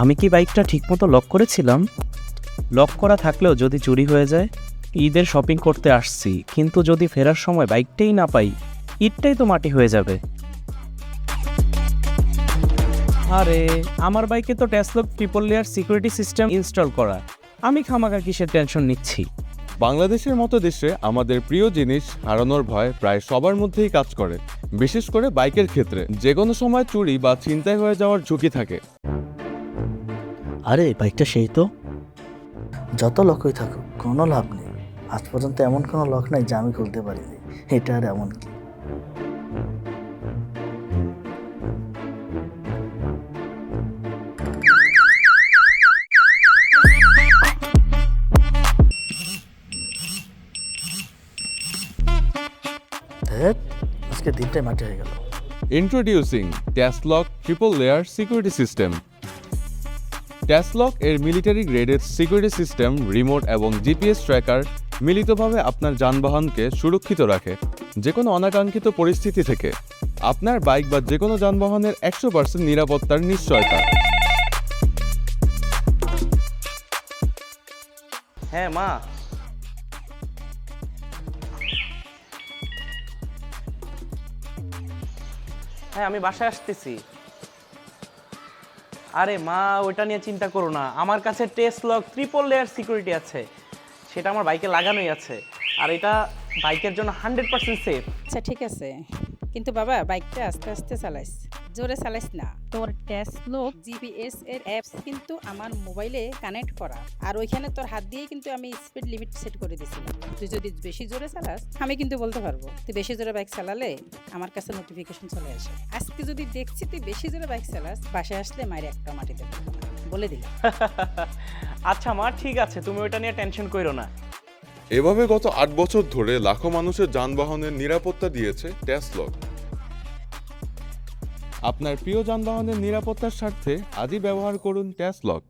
আমি কি বাইকটা ঠিকমতো লক করেছিলাম? লক করা থাকলেও যদি চুরি হয়ে যায়, ঈদের শপিং করতে আসছি, কিন্তু যদি ফেরার সময় বাইকটাই না পাই ঈদটাই তো মাটি হয়ে যাবে। আরে আমার বাইকে তো Taslock triple layer security system install করা। আমি খামাকা কিসের টেনশন নিচ্ছি? বাংলাদেশের মতো দেশে আমাদের প্রিয় জিনিস হারানোর ভয় প্রায় সবার মধ্যেই কাজ করে বিশেষ করে বাইকের ক্ষেত্রে। যে কোনো সময় চুরি বা ছিনতাই হয়ে যাওয়ার ঝুঁকি থাকে। আরে বাইকটা সেই তো। যত লকই থাকুক কোনো লাভ নেই। আজ পর্যন্ত এমন কোনো লক নাই যা আমি খুলতে পারিনি। এটা আর এমন কি? ধ্যাৎ, আজকে দিনটাই মাটি হয়ে গেল। Introducing Taslock triple layer security system Taslock এর military graded security system remote এবং জিপিএস ট্র্যাকার মিলিতভাবে আপনার যানবাহনকে সুরক্ষিত রাখে যে কোনো অনাকাঙ্ক্ষিত পরিস্থিতি থেকে। আপনার বাইক বা যে কোনো যানবাহনের একশো পার্সেন্ট নিরাপত্তার নিশ্চয়তা। হ্যাঁ মা। হ্যাঁ আমি বাসায় আসতেছি। আরে মা ওটা নিয়ে চিন্তা করো না। আমার কাছে test lock triple layer security আছে। সেটা আমার বাইকে লাগানোই আছে। আর এটা বাইকের জন্য হান্ড্রেড পার্সেন্ট সেফ আচ্ছা ঠিক আছে। কিন্তু বাবা বাইকটা আস্তে আস্তে চালাইস। জোরে চালাইস না। তোর টেসলোক জিপিএস এর অ্যাপস কিন্তু আমার মোবাইলে কানেক্ট করা। আর ওইখানে তোর হাত দিয়েই কিন্তু আমি স্পিড লিমিট সেট করে দিয়েছিলাম তুই যদি বেশি জোরে চালাস আমি কিন্তু বলতে পারব তুই বেশি জোরে বাইক চালালে আমার কাছে নোটিফিকেশন চলে আসে। আজকে যদি দেখছি তুই বেশি জোরে বাইক চালাস বাসায় আসলে মায়ের একটা মাটিতে বলে দিলাম। আচ্ছা মা ঠিক আছে তুমি ওটা নিয়ে টেনশন করো না। এভাবে গত আট বছর ধরে লাখো মানুষের যানবাহনের নিরাপত্তা দিয়েছে ট্যাসলক আপনার প্রিয় যানবাহনের নিরাপত্তার স্বার্থে আজই ব্যবহার করুন ট্যাসলক